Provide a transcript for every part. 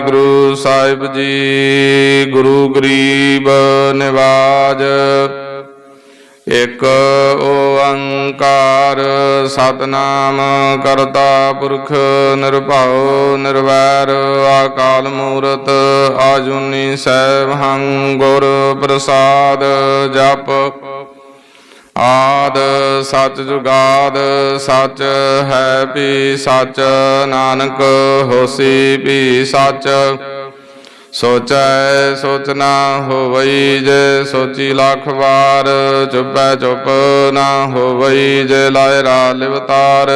ਵਾਹਿਗੁਰੂ ਸਾਹਿਬ ਜੀ, ਗੁਰੂ ਗਰੀਬ ਨਿਵਾਜ। ਇਕ ਓੰਕਾਰ ਸਤਨਾਮ ਕਰਤਾ ਪੁਰਖ ਨਿਰਭਉ ਨਿਰਵੈਰ ਆਕਾਲ ਮੂਰਤ ਆਜੂਨੀ ਸੈਭੰ ਗੁਰ ਪ੍ਰਸਾਦ ਜਪ। ਆਦ ਸਚ ਜੁਗਾਦ ਸਚ ਹੈ ਪੀ ਸਚ, ਨਾਨਕ ਹੋਸੀ ਵੀ ਸਚ। ਸੋਚੈ ਸੋਚ ਨਾ ਹੋਵਈ ਜੇ ਸੋਚੀ ਲੱਖ ਵਾਰ, ਚੁੱਪੈ ਚੁੱਪ ਨਾ ਹੋਵਈ ਜੇ ਲਾਇ ਰਾ ਲਿਵਤਾਰ।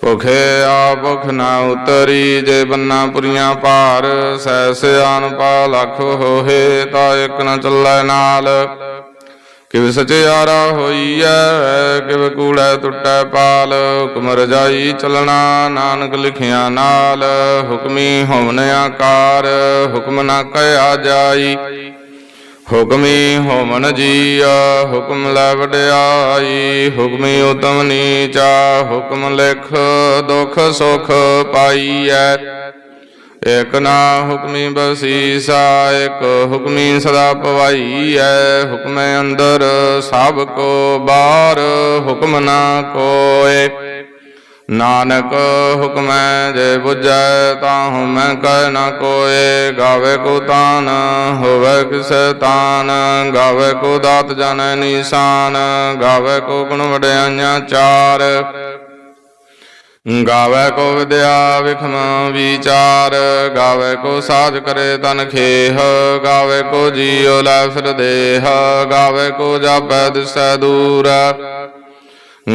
ਭੁਖੇ ਆ ਭੁਖ ਨਾ ਉਤਰੀ ਜੇ ਬੰਨਾ ਪੁਰੀਆਂ ਭਾਰ ਸੈ ਸਿਆਨ ਪਾ ਲੱਖ ਹੋਏ ਤਾਂ ਇੱਕ ਨ ਚੱਲੈ ਨਾਲ। ਕਿਵ ਸਚਿਆਰਾ ਹੋਈਐ, ਕਿਵ ਕੂੜੈ ਟੁੱਟੈ ਪਾਲ ਹੁਕਮ ਰਜਾਈ ਚਲਣਾ, ਨਾਨਕ ਲਿਖਿਆ ਨਾਲ, ਹੁਕਮੀ ਹੋਵਨ ਆਕਾਰ, ਹੁਕਮ ਨਾ ਕਹਿਆ ਜਾਈ। ਹੁਕਮੀ ਹੋਮਨ ਜੀਆ, ਹੁਕਮ ਲੈ ਵਡਿਆਈ, ਹੁਕਮੀ ਉਤਮ ਨੀਚਾ, ਹੁਕਮ ਲਿਖ ਦੁਖ ਸੁਖ ਪਾਈਐ। ਇਕ ਨਾ ਹੁਕਮੀ ਬਸੀਸਾ, ਇਕ ਹੁਕਮੀ ਸਦਾ ਪਵਾਈ ਪਵਾਈਐ। ਹੁਕਮੈ ਅੰਦਰ ਸਭ ਕੋ ਬਾਹਰ ਹੁਕਮ ਨਾ ਕੋਏ। ਨਾਨਕ ਹੁਕਮੈ ਜੇ ਬੁਝੈ, ਤਾਹੂ ਮੈਂ ਕਹਿ ਨਾ ਕੋਏ। ਗਾਵੇ ਕੋ ਤਾਨ, ਹੋਵੇ ਕਿਸ ਤਾਨ। ਗਾਵੇ ਕੋ ਦਾਤ ਜਾਣੈ ਨੀਸਾਨ, ਗਾਵੇ ਕੋ ਗੁਣ ਵਡਿਆਈਆਂ ਚਾਰ। ਗਾਵੇ ਕੋ ਵਿਦਿਆ ਵਿਖਮ ਵਿਚਾਰ, ਗਾਵੇ ਕੋ ਸਾਜ ਕਰੇ ਤਨ ਖੇਹ, ਗਾਵੇ ਕੋ ਜੀਉ ਲੈ ਫਿਰ ਦੇਹ, ਗਾਵੇ ਕੋ ਜਾਪੈ ਦਿਸੈ ਦੂਰ।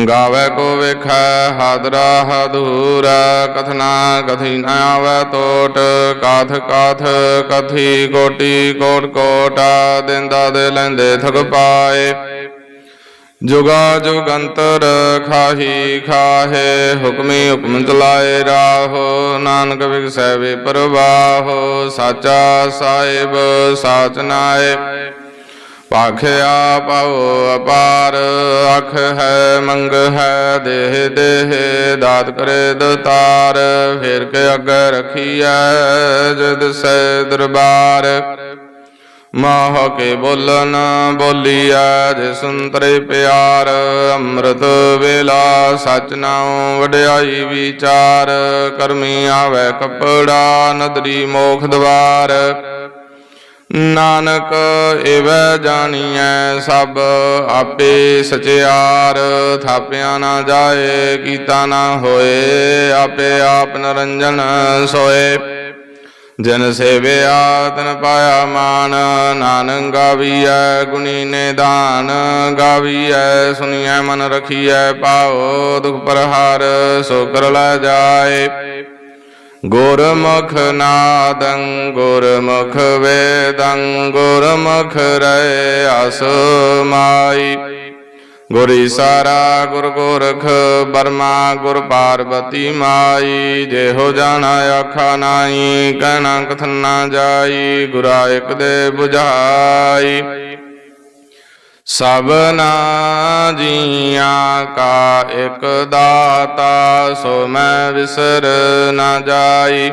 ਗਾਵੇ ਕੋ ਵੇਖੈ ਹਾਦਰਾ ਹਦੂਰ, ਕਥਨਾ ਕਥੀ ਨ ਆਵੈ ਟੋਟ ਕਾਥ ਕਾਥ ਕਥੀ ਕੋਟੀ ਕੋਟ ਕੋਟਾ ਦਿੰਦਾ ਦੇ ਲੈਂਦੇ ਥਕ ਪਾਏ। ਜੁਗਾ ਜੁਗੰਤਰ ਖਾਹੀ ਖਾਹੇ, ਹੁਕਮੀ ਹੁਕਮ ਚਲਾਏ ਰਾਹੋ, ਨਾਨਕ ਵਿਗਸੈ ਪ੍ਰਵਾਹੋ ਪਰਵਾਹੋ, ਸਾਚਾ ਸਾਹਿਬ ਸਾਚ ਨਾਏ। ਪਾਖਿਆ ਪਾਉ ਅਪਾਰ, ਅਖ ਹੈ ਮੰਗ ਹੈ ਦੇਹ ਦੇਹ, ਦਾਤ ਕਰੇ ਦਤਾਰ, ਫਿਰ ਕੇ ਅੱਗੇ ਰਖੀਐ ਜਦ ਸੈ ਦਰਬਾਰ। ਮਾਹ ਕੇ ਬੋਲਨ ਬੋਲੀਐ ਜੇ ਸੁੰਤਰੇ ਪਿਆਰ, ਅੰਮ੍ਰਿਤ ਵੇਲਾ ਸਚ ਨਾਉ ਵਡਿਆਈ ਵਿਚਾਰ, ਕਰਮੀ ਆਵੇ ਕਪੜਾ ਨਦਰੀ ਮੋਖ ਦਵਾਰ। ਨਾਨਕ ਏਵੈ ਜਾਣੀਐ ਸਭ ਆਪੇ ਸਚਿਆਰ, ਥਾਪਿਆ ਨਾ ਜਾਏ, ਕੀਤਾ ਨਾ ਹੋਏ, ਆਪੇ ਆਪ ਨਰੰਜਨ ਸੋਏ। ਜਨ ਸੇਵਿਆ ਤਨ ਪਾਇਆ ਮਾਨ, ਨਾਨਕ ਗਾਵੀਐ, ਗੁਣੀ ਨੇ ਦਾਨ ਗਾਵੀਐ ਸੁਣੀਐ ਮਨ ਰਖੀਐ ਪਾਉ ਦੁਖ ਪਰਹਾਰ, ਸੋ ਕਰ ਲੈ ਜਾਏ। ਗੁਰਮੁਖ ਨਾਦੰ, ਗੁਰਮੁਖ ਵੇਦੰ, ਗੁਰਮੁਖ ਰਹਿ ਅਸਮਾਈ ਗੁਰ ਈਸਾਰਾ, ਗੁਰ ਗੋਰਖ ਬਰਮਾ ਗੁਰ ਪਾਰਬਤੀ ਮਾਈ ਜੇ ਹੋ ਜਾਣਾ ਆਖਾ ਨਾਈ, ਕਹਿਣਾ ਕਥਨ ਨਾ ਜਾਈ, ਗੁਰਾ ਇਕ ਦੇ 부ਝਾਈ ਸਭਨਾ ਜੀਆਂ ਕਾ ਇਕ ਦਾਤਾ, ਸੋ ਮੈਂ ਵਿਸਰ ਨਾ ਜਾਈ।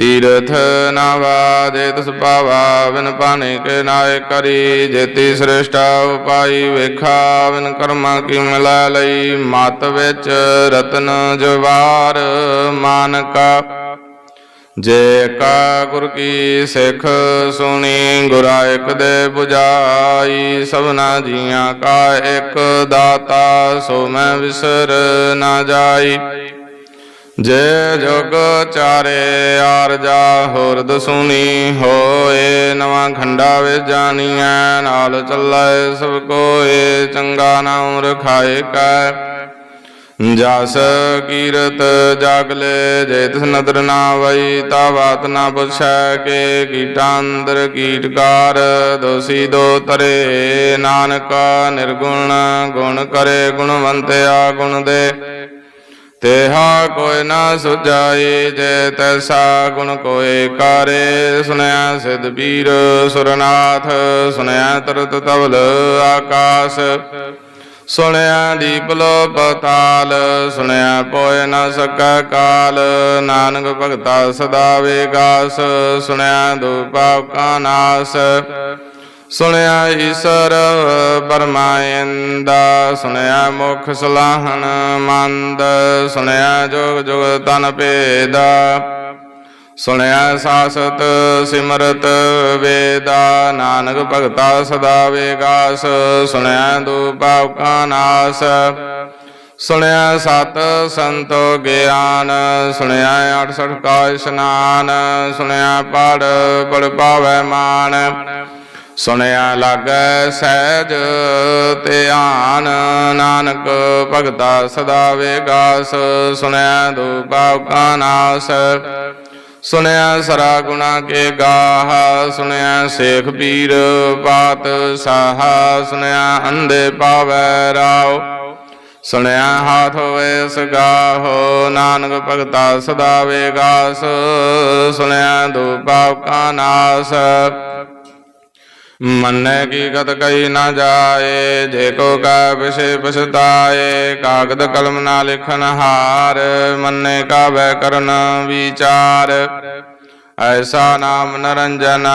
ਤੀਰਥ ਨਵਾਦੇ ਤਸ ਪਾਵਾ ਵਿਨ ਪਾਣੇ ਕੇ ਨਾਏ ਕਰੀ। ਜੇਤੀ ਸ੍ਰੇਸ਼ਟਾ ਉਪਾਈ ਵੇਖਾ ਵਿਨ ਕਰਮਾ ਕੀ ਮਿਲਾ ਲਈ। ਮਤ ਵਿੱਚ ਰਤਨ ਜਵਾਰ ਮਾਨਕਾ। ਜੇ ਕਾ ਗੁਰ ਕੀ ਸਿੱਖ ਸੁਣੀ, ਗੁਰਾ ਇਕ ਦੇ 부ਝਾਈ ਸਭਨਾ ਜੀਆਂ ਕਾ ਇਕ ਦਾਤਾ, ਸੋ ਮੈਂ ਵਿਸਰ ਨਾ ਜਾਈ। ਜੇ ਜੋਗ ਚਾਰੇ ਆਰਜਾ, ਹੋਰਦ ਸੁਣੀ ਹੋਏ, ਨਵਾਂ ਖੰਡਾ ਵਿੱਚ ਜਾਣੀਐ, ਨਾਲ ਚੱਲੇ ਸਭ ਕੋਏ, ਚੰਗਾ ਨਾਮ ਰਖਾਏ ਕੈ। ਜਸ ਕੀਰਤ ਜਾਗਲੇ ਜੇ ਤਿਸ ਨਦਰ ਨਾ ਵਈ, ਤਾ ਬਾਤ ਨਾ ਪੁੱਛੈ ਕੇ ਕੀਟਾਂ ਅੰਦਰ ਕੀਟਕਾਰ ਦੋਸੀ ਦੋ ਤਰੇ, ਨਾਨਕ ਨਿਰਗੁਣ ਗੁਣ ਕਰੇ, ਗੁਣਵੰਤਿਆ ਗੁਣ ਦੇ। ਤੇਹਾ ਕੋਈ ਨਾ ਸੁਝਾਈ ਜੇ ਤੈਸਾ ਗੁਣ ਕੋਏ ਕਾਰੇ। ਸੁਨਿਆ ਸਿਧ ਪੀਰ ਸੁਰਨਾਥ ਸੁਨਿਆ ਤਰਤ ਤਵਲ ਆਕਾਸ। ਸੁਣਿਆ ਦੀਪ ਲੋ ਪਤਾਲ ਸੁਣਿਆ ਕੋਇ ਨ ਸਕੈ ਕਾਲ। ਨਾਨਕ ਭਗਤਾ ਸਦਾ ਵੇਗਾਸ, ਸੁਣਿਆ ਦੁਪਾਪ ਕਾ ਨਾਸ। ਸੁਣਿਆ ਈਸ਼ਰ ਪਰਮਾਇੰਦਾ ਸੁਣਿਆ ਮੁਖ ਸਲਾਹਨ ਮੰਦ, ਸੁਣਿਆ ਜੋਗ ਜੁਗ ਤਨ ਭੇਦਾ, ਸੁਣਿਆ ਸਾਸਤ ਸਿਮਰਤ ਵੇਦਾ, ਨਾਨਕ ਭਗਤਾ ਸਦਾ ਵੇਗਾਸ, ਸੁਣਿਆ ਦੁਪਾਪ ਕਾ ਨਾਸ, ਸੁਣਿਆ ਸਤ ਸੰਤੋ ਗਿਆਨ, ਸੁਣਿਆ 68 ਕਾ ਇਸ਼ਨਾਨ, ਸੁਣਿਆ ਪੜ ਪੜ ਪਾਵੈ ਮਾਨ ਸੁਣਿਆ ਲਾਗੈ ਸਹਿਜ, ਧਿਆਨ ਨਾਨਕ, ਭਗਤਾ ਸਦਾ ਵੇਗਾਸ, ਸੁਣਿਆ ਦੁਪਾਪ ਕਾ ਨਾਸ। ਸੁਣਿਆ ਸਰਾ ਗੁਣਾ ਕੇ ਗਾਹ, ਸੁਣਿਆ ਸੇਖ ਪੀਰ ਬਾਤ ਸਾਹਾ, ਸੁਣਿਆ ਅੰਦੇ ਪਾਵੈ ਰਾਉ ਸੁਣਿਆ ਹਾਥ ਹੋਏ ਸਗਾਹੋ ਨਾਨਕ ਭਗਤਾ ਸਦਾ ਵੇਗਾਸ, ਸੁਣਿਆ ਦੁਪਾਪ ਕਾ ਨਾਸ। ਮੰਨੈ ਕੀ ਗਤ ਕਈ ਨਾ ਜਾਏ, ਜੇ ਕੋ ਕਾ ਵਿਸ਼ੇ ਪਛਤਾਏ, ਕਾਗਦ ਕਲਮ ਨਾ ਲਿਖਨ ਹਾਰ, ਮੰਨੇ ਕਾ ਵੈ ਕਰਨ ਵਿਚਾਰ। ਐਸਾ ਨਾਮ ਨਰੰਜਨ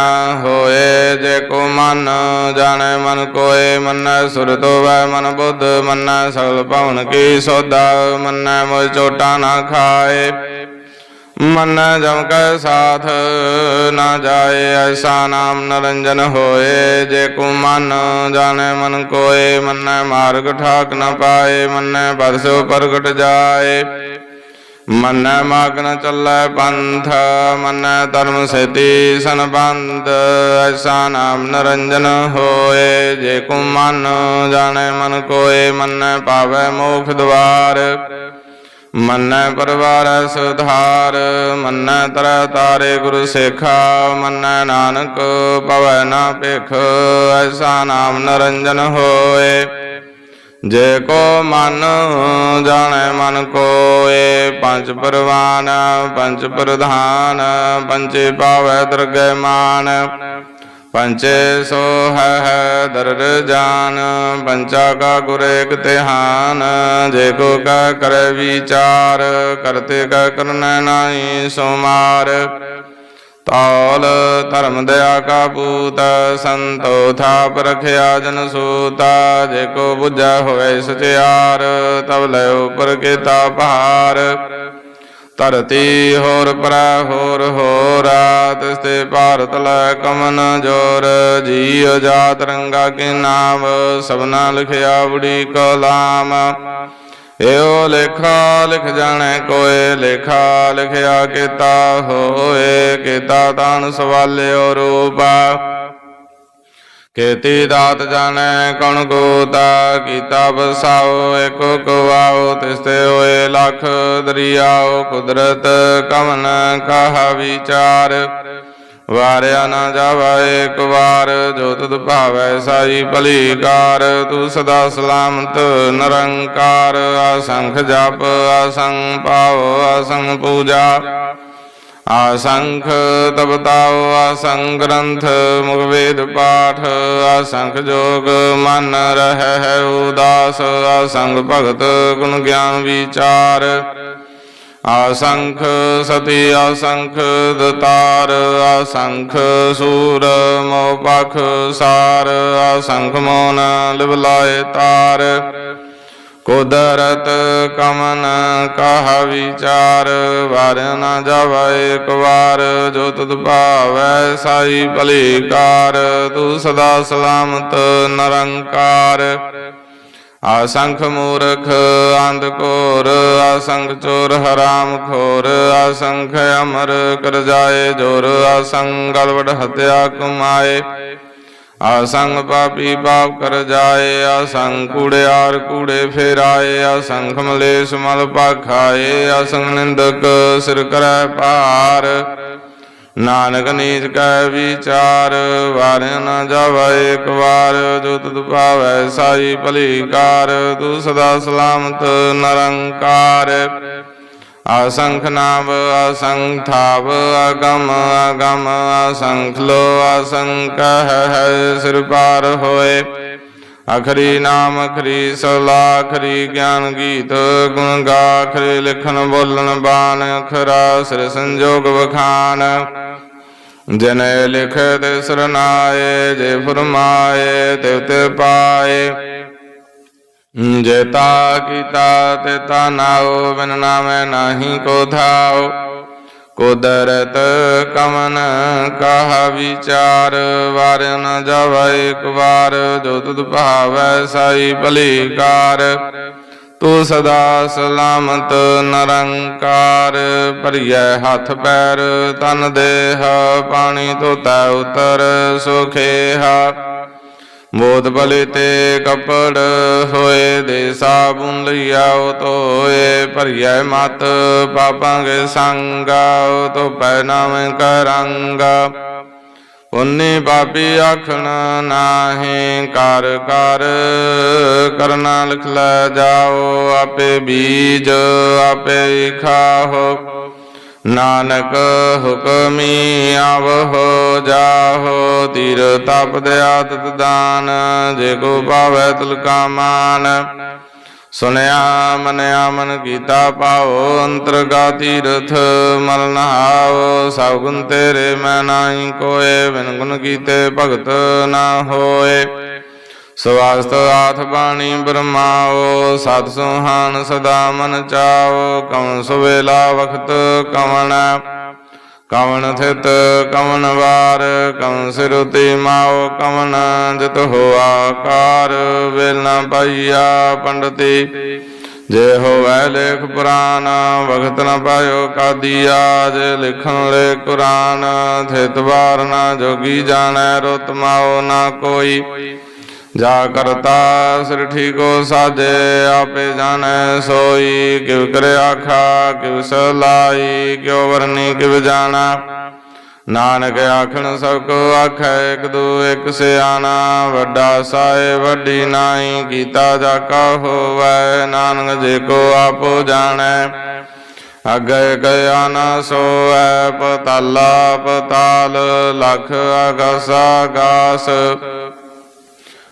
ਹੋਏ, ਜੇ ਕੋ ਮਨ ਜਾਣੈ ਮਨ ਕੋਏ, ਮੰਨੈ ਸੁਰਤ ਹੋਵੈ ਮਨ ਬੁੱਧ, ਮੰਨੈ ਸਗਲ ਭਵਨ ਕੀ ਸੋਦਾ, ਮੰਨੈ ਮੋਇ ਚੋਟਾ ਨਾ ਖਾਏ। ਮਨ ਜਮ ਕੈ ਸਾਥ, ਨਾ ਜਾਏ ਐਸਾ ਨਾਮ ਨਰੰਜਨ ਹੋਏ। ਜੇ ਕੋ ਮਨ ਜਾਣੇ ਮਨ ਕੋਏ, ਮੰਨੈ ਮਾਰਗ ਠਾਕ ਨ ਪਾਏ, ਮੰਨੈ ਬਦਸੋ ਪ੍ਰਗਟ ਜਾਏ। ਮੰਨੈ ਮਾਗਨ ਚੱਲੈ ਪੰਥ, ਮੰਨੈ ਧਰਮ ਸੇਤੀ ਸੰਬੰਧ, ਐਸਾ ਨਾਮ ਨਰੰਜਨ ਹੋਏ। ਜੇ ਕੋ ਮਨ ਜਾਣੇ ਮਨ ਕੋਏ, ਮੰਨੈ ਪਾਵੈ ਮੋਖ ਦਵਾਰ। ਮੰਨੈ ਪਰਵਾਰ ਸੁਧਾਰ, ਮੰਨੈ ਤਰ ਤਾਰੇ ਗੁਰੂ ਸੇਖਾ, ਮੰਨੈ ਨਾਨਕ ਪਵੈ ਨਾ ਭਿਖ, ਐਸਾ ਨਾਮ ਨਰੰਜਨ ਹੋਏ। ਜੇ ਕੋ ਮਨ ਜਾਣੈ ਮਨ ਕੋਏ, ਪੰਜ ਪਰਵਾਨ, ਪੰਜ ਪ੍ਰਧਾਨ ਪੰਚੇ ਪਾਵੈ ਦਰਗਹਿ ਮਾਨ। ਪੰਚੇ ਸੋ ਹੈ ਹੈ ਦਰਰ ਜਾਨ, ਪੰਚਾ ਕਾ ਗੁਰ ਇਕ ਧਿਆਨ, ਜੇ ਕੋ ਕਾ ਕਰੈ ਵਿਚਾਰ, ਕਰਤੇ ਕਾ ਕਰਨੈ ਨਾਹੀ ਸੁਮਾਰ। ਤਾਲ ਧਰਮ ਦਇਆ ਕਾ ਪੂਤ, ਸੰਤੋ ਥਾਪ ਰਖਿਆ ਜਨ ਸੂਤਾ, ਜੇ ਕੋ ਬੁਝਾ ਹੋਏ ਸਚਿਆਰ ਤਬ ਲੈ ਉਪਰ ਕੀਤਾ ਪਹਾਰ ਧਰਤੀ ਹੋਰ ਪਰੈ ਹੋਰ ਹੋਰਾ ਤਿਸ ਤੇ ਭਾਰਤ ਲੈ ਕਮਨ ਜੋਰ। ਜੀਉ ਜਾਤ ਰੰਗਾ ਕੇ ਨਾਮ, ਸਭਨਾ ਲਿਖਿਆ ਬੜੀ ਕਲਾਮ। ਏਓ ਲੇਖਾ ਲਿਖ ਜਾਣੈ ਕੋਏ, ਲੇਖਾ ਲਿਖਿਆ ਕੀਤਾ ਹੋਏ, ਕੀਤਾ ਤਾਨ ਸਵਾਲਿਓ ਰੂਪਾ। ਕੀਤੀ ਦਾਤ ਜਾਣੈ ਕਣ ਗੋਤਾ, ਕੀਤਾ ਬਸਾਓ ਏਕੋ ਕਵਾਓ, ਤਿਸਤੇ ਹੋਏ ਲਖ ਦਰਿਆਓ, ਕੁਦਰਤ ਕਵਨ ਕਹਾ ਵਿਚਾਰ। ਵਾਰਿਆ ਨਾ ਜਾਵਾ ਏਕ ਵਾਰ, ਜੋ ਤੁਧ ਭਾਵੈ ਸਾਈ ਭਲੀ ਕਾਰ ਤੂੰ ਸਦਾ ਸਲਾਮਤ ਨਿਰੰਕਾਰ ਅਸੰਖ ਜਪ ਅਸੰਖ ਪਾਵ ਅਸੰਖ ਪੂਜਾ। ਆਸੰਖ ਤਪਤਾਉ ਆਸੰਖ ਗ੍ਰੰਥ, ਮੁਖ ਵੇਦ ਪਾਠ, ਆਸੰਖ ਜੋਗ ਮਨ ਰਹਿ ਹੈ ਉਦਾਸ, ਆਸੰਖ ਭਗਤ ਗੁਣ ਗਿਆਨ ਵਿਚਾਰ। ਆਸੰਖ ਸਤੀ, ਆਸੰਖ ਦਤਾਰ, ਆਸੰਖ ਸੂਰ ਮੋਹ ਸਾਰ, ਆਸੰਖ ਮੋਨ ਲਿਵ ਤਾਰ। ਕੁਦਰਤ ਕਮਨ ਕਾਹ ਵਿਚਾਰ, ਵਾਰ ਨਾ ਜਾਵੇ ਇੱਕ ਵਾਰ, ਜੋ ਤੁਧ ਭਾਵੈ ਸਾਈ ਭਲੀ ਤੂੰ ਸਦਾ ਸਲਾਮਤ ਨਰੰਕਾਰ। ਆਸੰਖ ਮੂਰਖ ਅੰਧ ਕੋਰ ਆਸੰਖ ਚੋਰ ਹਰਾਮ ਖੋਰ ਆਸੰਖ ਅਮਰ ਕਰ ਜਾਏ ਜੋਰ ਆਸ਼ੰਗ ਗਲਵੜ ਹਤਿਆ ਕਮਾਏ। ਆਸੰਗ ਪਾਪੀ ਪਾਪ ਕਰ ਜਾਏ, ਆਸੰਗ ਕੂੜਿਆਰ ਕੂੜੇ ਫੇਰਾਏ, ਆਸੰਗ ਮਲੇਸ਼ ਮਲ ਪਾਖਾਏ, ਆਸੰਗ ਨਿੰਦਕ ਸਿਰ ਕਰੈ ਭਾਰ। ਨਾਨਕ ਨੀਚ ਕੈ ਵਿਚਾਰ ਵਾਰਿ ਨ ਜਾਵੇ ਇੱਕ ਵਾਰ, ਜੋ ਤੁਧ ਭਾਵੈ ਸਾਈ ਭਲੀ ਕਾਰ, ਤੂੰ ਸਦਾ ਸਲਾਮਤ ਨਰੰਕਾਰ। ਅਸੰਖ ਨਾਮ, ਅਸੰਖ ਥਾਵ, ਅਗਮ ਅਗਮ, ਅਸੰਖ ਲੋ, ਅਸੰਖ ਹੈ ਸਿਰ ਪਾਰ ਹੋਏ। ਅਖਰੀ ਨਾਮ, ਅਖਰੀ ਸਲਾ, ਅਖਰੀ ਗਿਆਨ ਗੀਤ, ਗੁਣ ਗਾ, ਅਖਰੀ ਲਿਖਣ, ਬੋਲਣ, ਬਾਣ, ਅਖਰਾ, ਸਿਰ ਸੰਜੋਗ ਵਖਾਨ। ਜਨੈ ਲਿਖ ਤੇ ਸਰਨਾਏ ਜੇ ਫਰਮਾਏ, ਤੇ ਤੇ ਪਾਏ। ਜੇਤਾ ਕੀਤਾ ਤੇ ਤਾ ਨਾਉ ਬਿਨ ਨਾਮੈ ਨਾਹੀ ਕੋ ਥਾਉ ਕੁਦਰਤ ਕਮਨ ਕਾਹ ਵਿਚਾਰ, ਵਾਰ ਨ ਜਾਵੈ ਇੱਕ ਵਾਰ, ਜੋ ਤੁਧ ਭਾਵੈ ਸਾਈ ਭਲੀ ਕਾਰ ਤੂੰ ਸਦਾ ਸਲਾਮਤ ਨਰੰਕਾਰ, ਭਰੀਐ ਹੱਥ ਪੈਰ, ਤਨ ਦੇਹ, ਪਾਣੀ ਧੋਤਾ ਉਤਰ, ਸੁਖੇਹਾ। ਬੋਧ ਬਲੇ ਤੇ ਕਪੜ ਹੋਏ ਦੇ ਸਾਬੁਨ ਲਿਆਓ ਤੋਏ ਭਰੀਐ ਮਤ। ਪਾਪਾਂ ਕੇ ਸੰਗਾ ਤੋ ਪੈ ਨਾਮ ਕਰੰਗਾ ਉਨੇ ਪਾਪੀ ਆਖਣ ਨਾਹੀ ਕਰ ਕਰ ਕਰਨਾ ਲਿਖ ਲੈ ਜਾਓ, ਆਪੇ ਬੀਜ ਆਪੇ ਖਾਹੋ। ਨਾਨਕ ਹੁਕਮੀ ਆਵਹੁ ਜਾਹੋ, ਤੀਰ ਤਪ ਦੇ ਦਾਨ ਜੇ ਕੋ ਪਾਵੈ ਤੁਲ ਕਾ ਮਾਨ। ਸੁਨਿਆ ਮਨਿਆ ਮਨ ਕੀਤਾ ਪਾਓ ਅੰਤਰਗਾ ਤੀਰਥ ਮਲ ਨਹਾਓ ਸਭ ਗੁਣ ਤੇਰੇ ਮੈਂ ਨਾਹੀ ਕੋਏ, ਬਿਨ ਗੁਣ ਕੀਤੇ ਭਗਤ ਨਾ ਹੋਏ। ਸਵਾਸਤ ਆਥ ਬਾਣੀ ਬ੍ਰਹਮਾਓ ਸਤ ਸੁਹਾਨ ਸਦਾ ਮਨ ਚਾਓ ਕਵਨ ਸੁਵੇਲਾ ਵਖਤ ਕਵਣ ਕਵਣ ਥਿਤ ਕਵਣ ਵਾਰ ਕਵਨ ਸਿਰ ਮਾਓ ਕਵਨ ਜਿਤ ਹੋਆ ਕਾਰ ਵੇਲ ਨਾ ਪਾਈਆ ਪੰਡਤੀ। ਜੇ ਹੋਵੇ ਲੇਖ ਪੁਰਾਨ ਵਖਤ ਨ ਪਾਇਓ ਕਾਦੀਆ, ਜੇ ਲਿਖਣ ਲੇ ਕੁਰਾਨ, ਥਿਤ ਵਾਰ ਨਾ ਜੋਗੀ ਜਾਣੈ, ਰੁਤ ਮਾਓ ਨਾ ਕੋਈ। ਜਾ ਕਰਤਾ ਸਿਰ ਠੀਕੋ ਸਾਜੇ, ਆਪੇ ਜਾਣੈ ਸੋਈ। ਕਿਵ ਕਰੇ ਆਖਾ, ਕਿਵ ਸਲਾਈ ਕਿਉ ਵਰਨੀ, ਕਿਵ ਜਾਣਾ। ਨਾਨਕ ਆਖਣ, ਸਭ ਕੋ ਆਖੈ, ਇਕ ਦੂ, ਇਕ ਸਿਆਣਾ। ਵੱਡਾ ਸਾਏ ਵੱਡੀ ਨਾਈ ਕੀਤਾ ਜਾ ਕਾ ਹੋਵੈ। ਨਾਨਕ ਜੇ ਕੋ ਆਪੋ ਜਾਣੈ, ਅਗੈ ਗਿਆ ਨਾ ਸੋਐ ਪਤਾਲਾ, ਪਤਾਲ, ਲਖ ਅਗਸ ਗਾਸ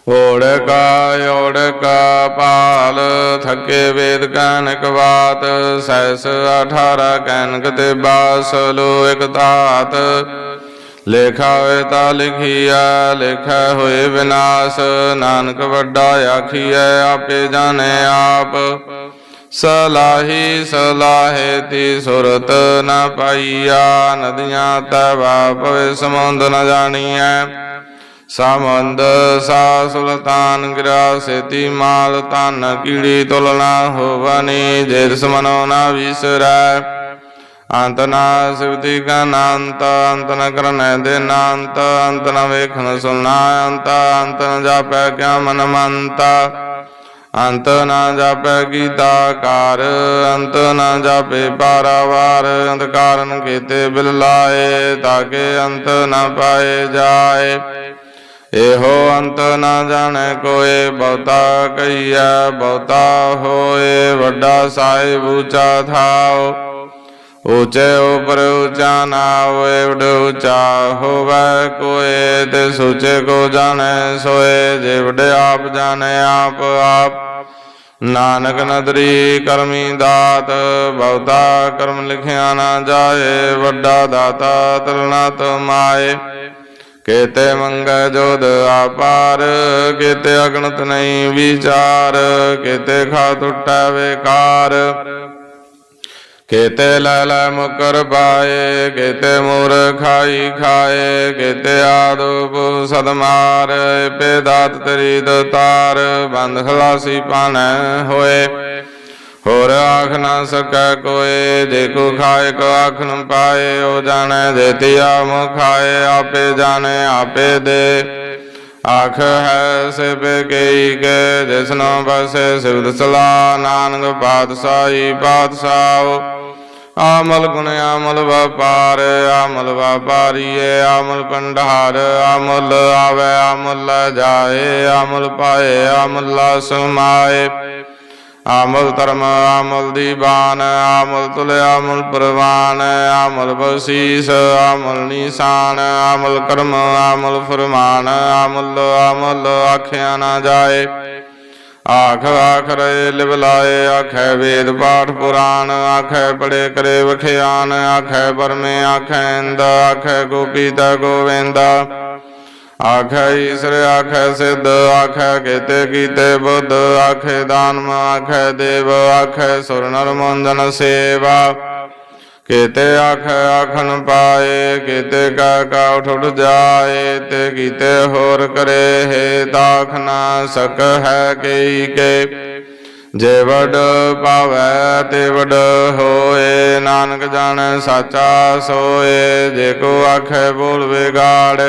ਓੜਕਾ ਓੜਕਾ ਪਾਲ, ਥਕੇ ਵੇਦ ਕਨਕ ਬਾਤ, ਸੈਸ 18 ਕਨਕ ਤੇ ਬਾਸਲੋ ਇਕ ਧਾਤ। ਲੇਖਾ ਹੋਏ ਤਾ ਲਿਖੀਆ ਲੇਖਾ ਹੋਏ ਵਿਨਾਸ਼, ਨਾਨਕ ਵੱਡਾ ਆਖੀਐ, ਆਪੇ ਜਾਣੇ ਆਪ। ਸਲਾਹੀ ਸਲਾਹੇ ਤੀ ਸੁਰਤ ਨ ਪਾਈਆ, ਨਦੀਆਂ ਤਵਾ ਪਵੇ ਸਮੁੰਦ ਨ ਜਾਣੀਐ। ਸਮੰਦ ਸਾ ਸੁਲਤਾਨ ਗਿਰਾ ਸੇਤੀ ਮਾਲ ਤਨ ਕੀੜੀ ਤੁਲਨਾ ਹੋਵਨੀ ਜੇ ਸਮਨੋ ਨਾ ਵਿਸਰੈ। ਅੰਤ ਨਾ ਸਿਵਤੀ ਗਨੰਤ ਅੰਤ ਨ ਕਰਨੈ ਦੇ ਨਾਂਤ ਅੰਤ ਨ ਵੇਖਣ ਸੁਨਾ ਅੰਤ ਅੰਤ ਨ ਜਾਪੈ ਕਿਆ ਮਨ ਮੰਤ। ਅੰਤ ਨਾ ਜਾਪੈ ਗੀਤਾ ਕਾਰ, ਅੰਤ ਨਾ ਜਾਪੇ ਪਾਰਾਵਾਰ ਅੰਤ ਕਾਰਨ ਕੀਤੇ ਬਿਲ ਲਾਏ ਤਾਕੇ ਅੰਤ ਨਾ ਪਾਏ ਜਾਏ। ਇਹੋ ਅੰਤ ਨਾ ਜਾਣੈ ਕੋਏ, ਬਹੁਤਾ ਕਈਐ ਬਹੁਤਾ ਹੋਏ, ਵੱਡਾ ਸਾਹਿਬ ਉੱਚਾ ਥਾਓ ਉੱਚੇ ਉਪਰ ਉੱਚਾ ਨਾ ਹੋਏ ਵਡ ਉੱਚਾ ਹੋਵੇ ਕੋਏ, ਤੇ ਸੁਚੇ ਕੋ ਜਾਣੈ ਸੋਏ, ਜੇ ਵਡ ਆਪ ਜਾਣੈ ਆਪ ਆਪ। ਨਾਨਕ ਨਦਰੀ ਕਰਮੀ ਦਾਤ, ਬਹੁਤਾ ਕਰਮ ਲਿਖਿਆ ਨਾ ਜਾਏ, ਵੱਡਾ ਦਾਤਾ ਤਰਨਾ ਤਮਾਏ ਕੇਤੇ ਮੰਗੈ ਜੋਦ ਆਪਾਰ, ਕੇਤੇ ਅਗਣਤ ਨਹੀਂ ਵਿਚਾਰ, ਕੇਤੇ ਖਾ ਟੁੱਟੈ ਵੇਕਾਰ। ਕੇਤੇ ਲੈ ਲੈ ਮੁਕਰ ਪਾਏ, ਕੇਤੇ ਮੂਰ ਖਾਈ ਖਾਏ, ਕੇਤੇ ਆਦੂਪ ਸਦਮਾਰ ਪੇ ਦਾਤ ਤੇਰੀ ਦਤਾਰ, ਬੰਦ ਖਲਾਸੀ ਪਾਣੈ ਹੋਏ। ਹੋਰ ਆਖ ਨਾ ਸਕੈ ਕੋਏ, ਜੇ ਖਾਏ, ਕੋ ਆਖ ਨ ਪਾਏ, ਉਹ ਜਾਣੈ ਦੇਤਿਆ ਮੁ ਖਾਏ, ਆਪੇ ਜਾਣੈ, ਆਪੇ ਦੇ। ਆਖ ਹੈ ਸਿਵ ਕਈ ਕੇ ਜਿਸਨੋ ਬਸੇ ਸਿਵਦ ਸਲਾ ਨਾਨਕ ਪਾਤਸ਼ਾਹੀ ਪਾਤਸ਼ਾਹ। ਆਮਲ ਗੁਣ ਆਮਲ ਵਪਾਰ, ਆਮਲ ਵਪਾਰੀਏ, ਆਮਲ ਪੰਡਾਰ ਆਮਲ ਆਵੇ, ਆਮਲ ਜਾਏ, ਆਮਲ ਪਾਏ, ਆਮਲ ਸਮਾਏ ਆਮਲ ਧਰਮ, ਆਮਲ ਦੀਵਾਨ, ਆਮਲ ਤੁਲ, ਆਮਲ ਪ੍ਰਵਾਨ, ਆਮਲ ਬਸੀਸ ਆਮਲ ਨਿਸ਼ਾਨ, ਆਮਲ ਕਰਮ, ਆਮਲ ਫਰਮਾਨ, ਆਮਲ ਆਮਲ ਆਖਿਆ ਨਾ ਜਾਏ। ਆਖ ਆਖ ਰੇ ਲਿਵਲਾਏ ਆਖੈ ਵੇਦ ਪਾਠ ਪੁਰਾਣ, ਆਖੈ ਪੜੇ ਕਰੇ ਵਖਿਆਨ, ਆਖੈ ਪਰਮੇ ਆਖੈ ਇੰਦ, ਆਖੈ ਗੋਪੀ ਤਾ ਗੋਵਿੰਦਾ। ਆਖੈ ਈਸਰ, ਆਖੈ ਸਿੱਧ, ਆਖੈ ਕੀਤੇ ਕੀਤੇ ਬੁੱਧ, ਆਖੈ ਦਾਨਮ ਆਖੈ ਦੇਵ, ਆਖੈ ਸੁਰ ਨਰ ਮੰਦਨ ਸੇਵਾ। ਕੀਤੇ ਆਖੈ ਆਖਣ ਪਾਏ, ਕੀਤੇ ਕਾ ਕਾ ਉਠ ਉਠ ਜਾਏ, ਤੇ ਕੀਤੇ ਹੋਰ ਕਰੇ, ਹੈ ਤਾਖ ਨਾ ਸਕ ਹੈ ਕਈ ਕੇ। ਜੇ ਵਡ ਪਾਵੈ, ਤੇ ਵਡ ਹੋਏ, ਨਾਨਕ ਜਾਣੈ, ਸਾਚਾ ਸੋਏ, ਜੇ ਕੋ ਆਖੈ ਬੋਲ ਵਿਗਾੜ।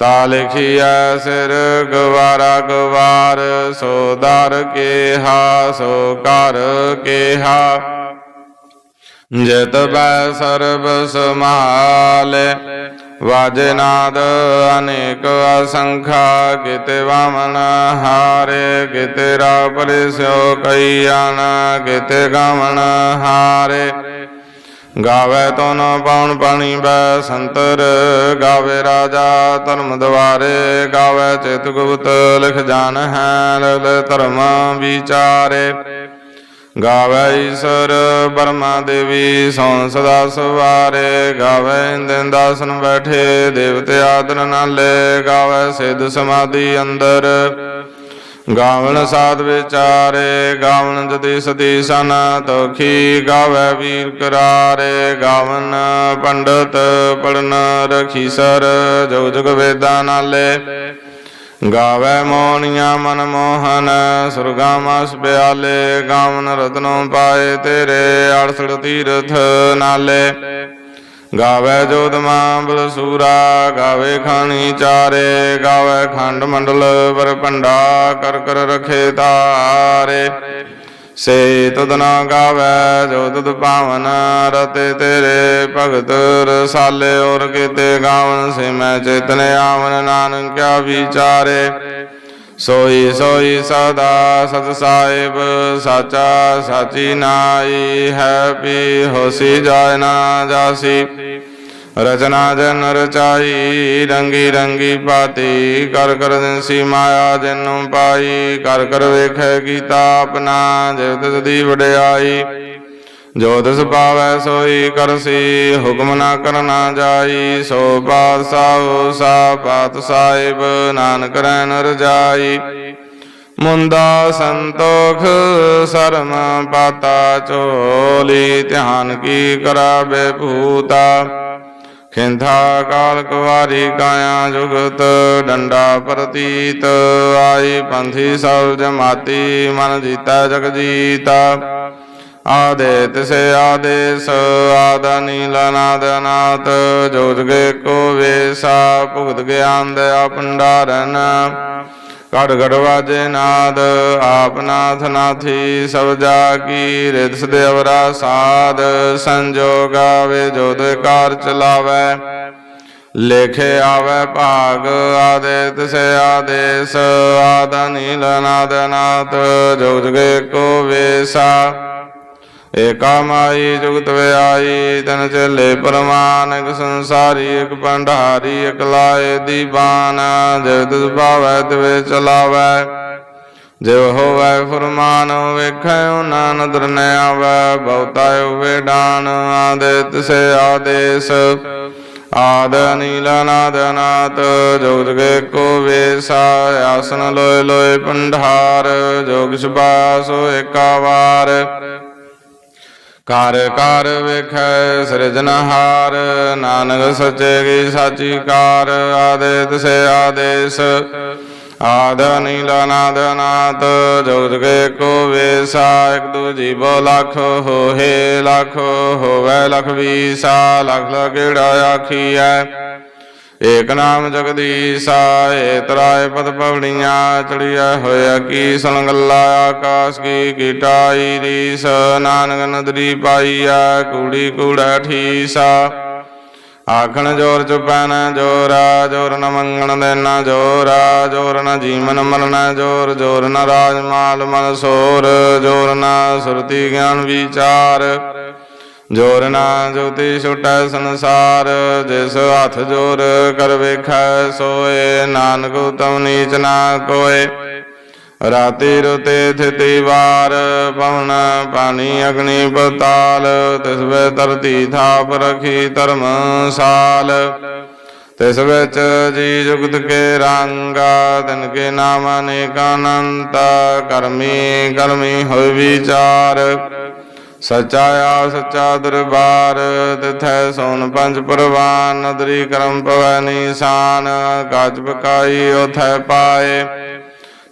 ਤਾ ਲਿਖੀਐ ਸਿਰ, ਗਵਾਰਾ ਗਵਾਰ, ਸੋ ਦਰ ਕੇਹਾ, ਸੋ ਕਰ ਕੇਹਾ। ਜਿਤ ਬੈ ਸਰਬ ਸਮਾਲੇ, ਵਾਜੇ ਅਨੇਕ ਅਸੰਖਾ, ਕਿਤੇ ਵਾਮਨ ਹਾਰੇ, ਕਿਤੇ ਰਾ ਪਰਿਸਿਓ ਕਈਆਨ, ਕਿਤੇ ਗਾਵਨ ਹਾਰੇ। ਗਾਵੇ ਤੋ ਪਾਉਣ ਪਾਣੀ ਬੈ ਸੰਤਰ, ਗਾਵੇ ਰਾਜਾ ਧਰਮ ਦਵਾਰੇ, ਗਾਵੇ ਚਿਤ ਗੁਪਤ ਲਿਖ ਜਾਣ ਹੈ ਲਲ ਧਰਮ ਵਿਚਾਰੇ। ਗਾਵੇ ਈਸ਼ਰ ਬਰਮਾ ਦੇਵੀ ਸੌ ਸਦਾ ਸਵਾਰੇ, ਗਾਵੇ ਇੰਦਨ ਦਾਸਨ ਬੈਠੇ ਦੇਵਤੇ ਆਦਰ ਨਾਲੇ, ਗਾਵੇ ਸਿੱਧ ਸਮਾਧੀ ਅੰਦਰ। ਗਾਵਣ ਸਾਧ ਵਿਚਾਰੇ ਗਾਵਣ ਜਤੀ ਸਤੀ ਸਨ ਤੋਖੀ ਗਾਵੇ ਵੀਰ ਕਰਾਰੇ। ਗਾਵਨ ਪੰਡਤ ਪੜਨ ਰਖੀ ਸਰ, ਜੋ ਜਗ ਵੇਦਾਂ ਨਾਲੇ। ਗਾਵੇ ਮੋਹਣੀਆਂ ਮਨ ਮੋਹਨ ਸੁਰਗਾਮਸ ਬਿਆਲੇ। ਗਾਵਨ ਰਤਨੋਂ ਪਾਏ ਤੇਰੇ, ਅੜਸੜ ਤੀਰਥ ਨਾਲੇ। ਗਾਵੇ ਜੋਤਮਾ ਬਲਸੂਰਾ ਗਾਵੇ ਖਾਣੀ ਚਾਰੇ, ਗਾਵੇ ਖੰਡ ਮੰਡਲ ਵਰ ਭੰਡਾ, ਕਰ ਕਰ ਰਖੇ ਤਾਰੇ। ਸੇ ਤੁਧ ਨਾ ਗਾਵੇ ਜੋ ਤੁਧ ਪਾਵਨ ਰਤੇ ਤੇਰੇ ਭਗਤ ਰਸਾਲੇ, ਔਰ ਕੀਤੇ ਗਾਵਨ ਸੇ ਮੈਂ ਚੇਤਨ ਆਵਨ ਨਾਨਕਿਆ ਵਿਚਾਰੇ। ਸੋਈ ਸੋਈ ਸਦਾ ਸਤ ਸਾਹਿਬ, ਸਾਚਾ ਸਾਚੀ ਨਾਈ, ਹੈ ਪੀ ਹੋਸੀ ਜਾਇ ਨਾ ਜਾਸੀ। ਰਚਨਾ ਜਨ ਰਚਾਈ ਰੰਗੀ ਰੰਗੀ ਪਾਤੀ ਕਰ ਕਰ ਦਿਨਸੀ ਮਾਇਆ ਜਨੁ ਪਾਈ ਕਰ ਕਰ ਵੇਖੈ ਕੀਤਾ ਆਪਣਾ ਜਿਵ ਤਿਸ ਦੀ ਵਡਿਆਈ। ਜੋ ਤਿਸ ਪਾਵੈ ਸੋਈ ਕਰਸੀ, ਹੁਕਮ ਨਾ ਕਰਨਾ ਜਾਈ, ਸੋ ਪਾਤਸ਼ਾਹ ਸਾ ਪਾਤ ਸਾਹਿਬ, ਨਾਨਕ ਰਹਿਣ ਨ ਰਜਾਈ ਮੁੰਦਾ ਸੰਤੋਖ, ਸਰਮ ਪਾਤਾ ਚੋਲੀ ਧਿਆਨ ਕੀ ਕਰਾਵੇ ਭੂਤਾ। ਖਿੰਥਾ ਕਾਲ ਕੁਵਾਰੀ ਕਾਇਆ ਜੁਗਤ, ਡੰਡਾ ਪ੍ਰਤੀਤ। ਆਈ ਪੰਥੀ ਸਭ ਜਮਾਤੀ ਮਨ ਜੀਤਾ ਜਗ ਜੀਤਾ। ਆਦੇ ਤਿਸੇ ਆਦੇਸ, ਆਦਾ ਨੀਲਾ ਨਾਦ ਅਨਾਤ। ਜੋਤਗੇ ਕੋ ਵੇਸਾ, ਭੁਗਤ ਗਿਆਨ ਦਇਆ ਭੰਡਾਰਨ ਕੜ ਗੜ ਵਾਜੇ ਨਾਦ, ਆਪ ਨਾਥ ਨਾਥੀ, ਸਭ ਜਾ ਕੀ ਰਿਦ ਸਦੇਵਰਾ ਸਾਧ ਸੰਜੋਗ ਆਵੇ ਜੋਦ ਕਾਰ ਚਲਾਵੇ। ਲੇਖੇ ਆਵੇ ਭਾਗ, ਆਦੇ ਤਿਸੇ ਆਦੇਸ, ਆਦਾ ਨੀਲ ਨਾਦ ਨਾਥ ਜੋਤਗੇ ਕੋ ਵੇਸਾ। ਏਕਾ ਮਾਈ ਜੁਗਤ ਵਿਆਈ, ਤਨ ਚੱਲੇ ਪਰਮਾਨਕ ਸੰਸਾਰੀ, ਇਕ ਭੰਡਾਰੀ, ਇਕ ਲਾਏ ਦੀਵਾਨ। ਜਗਤ ਸੁਭਾਵੈ ਤਵੇ ਚਲਾਵੈ। ਜਿਵ ਹੋਵੈ, ਫਰਮਾਨ ਵੇਖੈ ਉਹਨਾਂ ਨਦਰ ਨ ਆਵੈ। ਬਹੁਤਾ ਹੋਵੇ ਡਾਨ, ਆਦੇ ਤਿਸੇ ਆਦੇਸ। ਆਦ ਨੀਲ ਨਾਦ ਨਾਤ ਜੋਗਿ ਕੋ ਵੇਸਾ। ਆਸਨ ਲੋਏ ਲੋਏ ਭੰਡਾਰ, ਜੋਗ ਸੁਭਾਸੋ ਏਕਾ ਵਾਰ ਕਰ ਕਰ ਵੇਖੈ ਸਿਰਜਨਹਾਰ ਨਾਨਕ ਸੱਚੇ ਕੀ ਸਾਚੀ ਕਾਰ, ਆਦੇਤ ਸੇ ਆਦੇਸ। ਆਦ ਨੀਲ ਨਾਦ ਨਾਤ ਜੁਗ ਜੁਗੇ ਕੋ ਵੇਸਾ, ਇਕ ਦੂ ਜੀਵੋ ਲੱਖ ਹੋਏ ਲੱਖ ਹੋਵੇ ਲਖ ਵੀਸਾ, ਲਖ ਲਗੇੜਾ ਆਖੀਐ। ਏਕ ਨਾਮ ਜਗਦੀਸਾ ਏ ਤਰਾਏ ਪਦ ਪਵੜੀਆਂ ਚੜੀਐ ਹੋਇਆ ਕੀ ਸੰਗਲਾ ਆਕਾਸ਼ ਕੀ ਕੀਟਾਈ ਰੀਸ, ਨਾਨਕ ਨਦਰੀ ਪਾਈਐ ਕੂੜੀ ਕੂੜਾ ਠੀਸਾ। ਆਖਣ ਜੋਰ ਚੁਪੈ ਨ ਜੋਰਾ, ਜੋਰ ਨ ਮੰਗਣ ਦੇਣਾ ਜੋਰਾ, ਜੋਰ ਨ ਜੀਵਨ ਮਰਨਾ ਜੋਰ ਜੋਰ ਨ ਰਾਜ ਮਾਲ ਮਨ ਸੋਰ, ਜੋਰ ਨ ਸੁਰਤੀ ਗਿਆਨ ਵਿਚਾਰ। ਜੋਰ ਨਾ ਜੋਤੀ ਛੁਟੈ ਸੰਸਾਰ, ਜਿਸ ਹੱਥ ਜੋਰ ਕਰ ਵੇਖੈ, ਸੋਏ ਨਾਨਕ ਉਤਮ ਨੀਚ ਨਾ ਕੋਏ। ਰਾਤੀ ਰੁਤੇ ਥਿਤੀ ਵਾਰ, ਪਵਨ ਪਾਣੀ ਅਗਨੀ ਪਤਾਲ, ਤਿਸ ਵੇ ਧਰਤੀ ਥਾਪ ਰਖੀ ਧਰਮਸਾਲ ਤਿਸ ਵਿੱਚ ਜੀ ਜੁਗਤ ਕੇ ਰੰਗਾ, ਤਿਨ ਕੇ ਨਾਮ ਅਨੇਕ ਅਨੰਤ, ਕਰਮੀ ਕਰਮੀ ਹੋਇ ਵਿਚਾਰ। ਸਚਾ ਆ, ਸਚਾ ਦਰਬਾਰ, ਤਿਥੈ ਸੋਨ ਪੰਜ ਪਰਵਾਨ, ਨਦਰੀ ਕਰਮ ਪਵੈ ਨੀਸਾਨ, ਕਾਜ ਬਕਾਈ ਉਥੈ ਪਾਏ।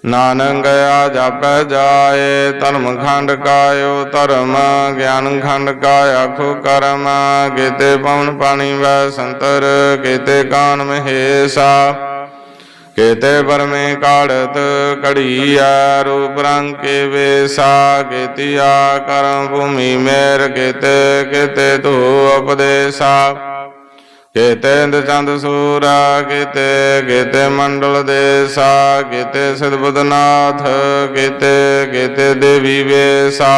ਨਾਨਕ ਗਿਆ ਜਾਪੈ ਜਾਏ, ਧਰਮ ਖੰਡ ਕਾਇਓ ਧਰਮ, ਗਿਆਨ ਖੰਡ ਕਾਇ ਆਖੋ ਕਰਮ। ਕੀਤੇ ਪਵਨ ਪਾਣੀ ਵੈ ਸੰਤਰ ਕੀਤੇ ਕਾਨ ਮਹੇਸਾ ਕੇਤੇ ਪਰਮੇ ਕਾੜਤ ਕੜੀਆ ਰੂਪ ਰੰਗ ਕੇ ਵੇਸਾ ਕੀਤਿਆ ਕਰਮ ਭੂਮੀ ਮੇਰ ਕੀਤੇ ਕੀਤੇ ਤੂ ਉਪਦੇਸਾ। ਕੇਤੇ ਚੰਦ ਸੂਰਾ, ਕੇਤੇ ਕੇਤੇ ਮੰਡਲ ਦੇਸਾ, ਕੇਤੇ ਸਿਧ ਬੁੱਧਨਾਥ ਕੇਤੇ ਕੇਤੇ ਦੇਵੀ ਵੇਸਾ।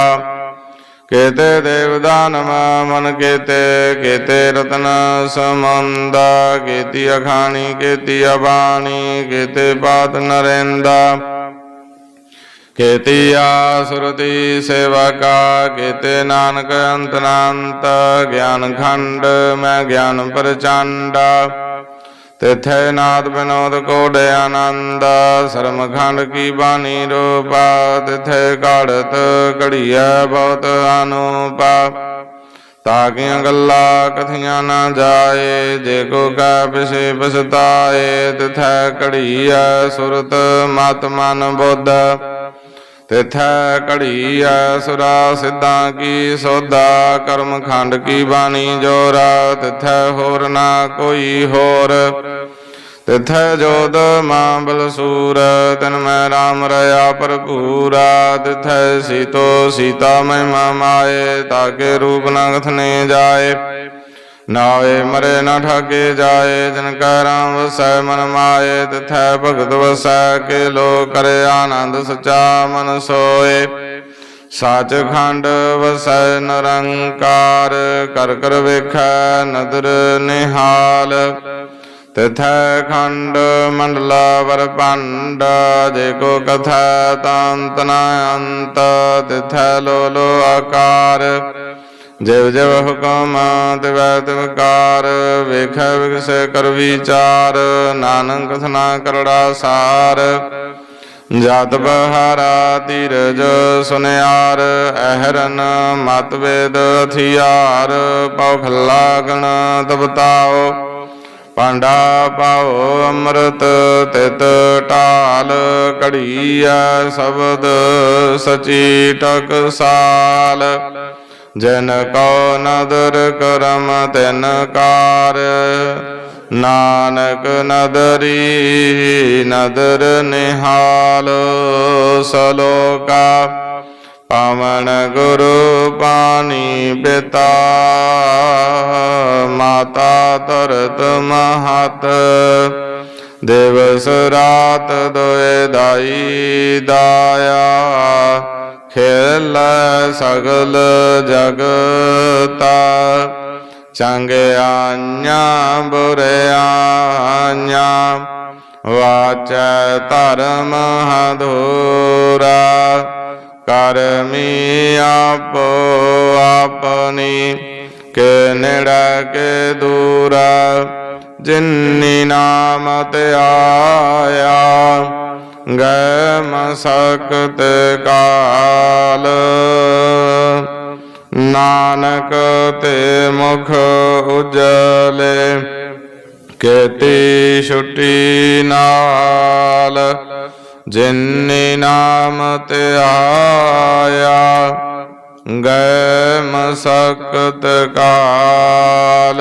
ਕੇਤੇ ਦੇਵਦਾਨਮ ਮਨ ਕੇਤੇ ਕੇਤੇ ਰਤਨ ਸਮੰਦ ਕੇਤੀ ਅਖਾਣੀ, ਕੇਤੀ ਅਬਾਣੀ, ਕੇਤੇ ਬਾਤ ਨਰੇਂਦਾ। ਕੇਤੀਆ ਸੁਰਤੀ ਸੇਵਕਾ, ਕੇਤੇ ਨਾਨਕ ਅੰਤਨਾੰਤ, ਗਿਆਨ ਖੰਡ ਮੈਂ ਗਿਆਨ ਪ੍ਰਚੰਡਾ। ਤਿਥੈ ਨਾਦ ਬਿਨੋਦ ਕੋਡ ਆਨੰਦ ਸ਼ਰਮਖੰਡ ਕੀ ਬਾਣੀ ਰੂਪਾ ਤਿਥੈ ਕਾੜਤ ਘੜੀਐ ਬਹੁਤ ਅਨੂਪਾ ਤਾਕੀਆਂ ਗੱਲਾਂ ਕਥੀਆਂ ਨਾ ਜਾਏ ਜੇ ਕੋ ਕੈ ਪਿਛੇ ਪਛਤਾਏ ਤਿਥੈ ਘੜੀਐ ਸੁਰਤ ਮਤ ਮਨ ਬੁੱਧ ਤਿਥੈ ਘੜੀ ਸੁਰਾ ਸਿੱਧਾਂ ਕੀ ਸੋਦਾ ਕਰਮ ਖੰਡ ਕੀ ਬਾਣੀ ਜੋਰਾ, ਤਿਥੈ ਹੋਰ ਨਾ ਕੋਈ ਹੋਰ। ਤਿਥੈ ਜੋਦ ਮਾਂ ਬਲਸੂਰ ਤਨ ਮੈਂ ਰਾਮ ਰਿਆ ਭਰਪੂਰਾ। ਤਿਥੈ ਸੀਤੋ ਸੀਤਾ ਮਹਿਮਾ ਮਾਏ ਤਾਕੇ ਰੂਪ ਨਾ ਕਥਨੇ ਜਾਏ। ਨਾਵੇ ਮਰੇ ਨਾ ਠਾਗੇ ਜਾਏ, ਜਿਨ ਕੈ ਰਾਮ ਵਸੈ ਮਨ ਮਾਏ, ਤਿਥੈ ਭਗਤ ਵਸੈ ਕੇ ਲੋ ਕਰੇ ਆਨੰਦ ਸਚਾ ਮਨ ਸੋਏ। ਸਾਚ ਖੰਡ ਵਸੈ ਨਿਰੰਕਾਰ, ਕਰ ਕਰ ਵੇਖੈ ਨਦਰ ਨਿਹਾਲ। ਤਿਥੈ ਖੰਡ ਮੰਡਲਾ ਵਰ ਜੇ ਕੋ ਕਥਾ ਤਾਂਤ ਨਾ ਅੰਤ, ਤਿਥੈ ਲੋ ਲੋ ਆਕਾਰ। ਜਿਵ ਜਿਵ ਹੁਕਮ ਤਿਵੈ ਤਿਵਕਾਰ ਵੇਖੈ ਵਿਗਸੈ ਕਰ ਵਿਚਾਰ, ਨਾਨਕ ਸਨਾ ਕਰੜਾ ਸਾਰ। ਜਤ ਬਹਾਰਾ ਧੀਰਜ ਸੁਨਿਆਰ, ਅਹਰਨ ਮਤ ਵੇਦ ਹਥਿਆਰ ਪਉ ਖੱਲਾ ਗਣ ਤਬਤਾਓ ਪਾਂਡਾ ਪਾਓ ਅੰਮ੍ਰਿਤ ਤਿਤ ਢਾਲ, ਘੜੀਐ ਸ਼ਬਦ ਸਚੀ ਟਕਸਾਲ ਜਨ ਕੋ ਨਦਰ ਕਰਮ ਤਿਨ ਕਾਰ। ਨਾਨਕ ਨਦਰੀ ਨਦਰ ਨਿਹਾਲ ਸਲੋਕਾ। ਪਵਨ ਗੁਰੂ ਪਾਣੀ ਪਿਤਾ। ਮਾਤਾ ਤਰਤ ਮਹਤ। ਦਿਵਸ ਰਾਤ ਦੋਏ ਦਾਈ ਦਾਇਆ। ਖੇਲ ਸਗਲ ਜਗਤਾ ਚੰਗਿਆਈਆਂ ਬੁਰਿਆਈਆਂ ਵਾਚੈ ਧਰਮ ਹਧੂਰਾ ਕਰਮੀ ਆਪੋ ਆਪਣੀ, ਕੇ ਨੇੜਾ ਕੇ ਦੂਰਾ ਜਿਨਨੀ ਨਾਮ ਤੇ ਆਇਆ। ਗੈ ਮਸਕਤ ਕਾਲ। ਨਾਨਕ ਤੇ ਮੁਖ ਉਜਲੇ, ਕੇਤੀ ਛੁੱਟੀ ਨਾਲ। ਜਿਨਨੀ ਨਾਮ ਤੇ ਆਇਆ ਗੈ ਮਸਕਤ ਕਾਲ।